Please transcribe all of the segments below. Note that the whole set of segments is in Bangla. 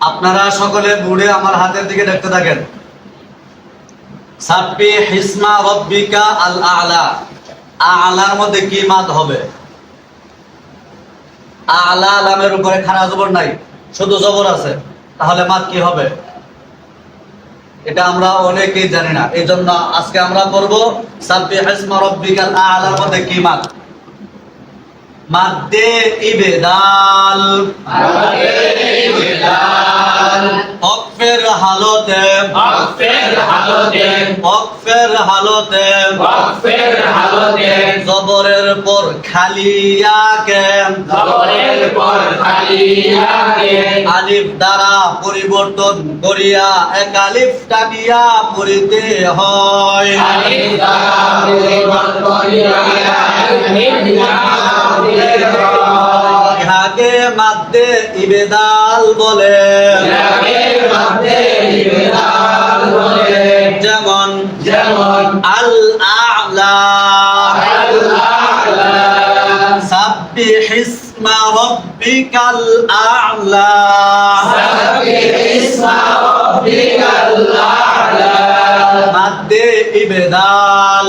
আপনারা সকলে বুড়ে আমার হাতের দিকে দেখতে থাকেন। এটা আমরা অনেকেই জানি না। এই জন্য আজকে আমরা করব মধ্যে কি মাদ ইবেদাল। হালতে অকফের হালতে জবরের পর খালিয়াকে আলিফ দ্বারা পরিবর্তন করিয়া এক আলিফ টানিয়া পড়িতে হয়। ইহাকে মাদ্দে ইবেদাল বলে। যেমন যেমন আল আ'লা সাব্বিহ ইসমা রাব্বিকাল আ'লা মাদ্দে ইবেদাল।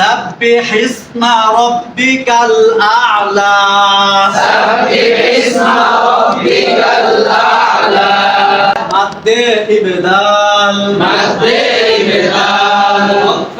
সাব্বিহ ইসমা রাব্বিকাল আ'লা মাদ্দে ইবেদাল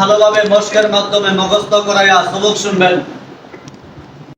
ভালোভাবে মস্কের মাধ্যমে মুখস্থ করাইয়া সবক শুনবেন।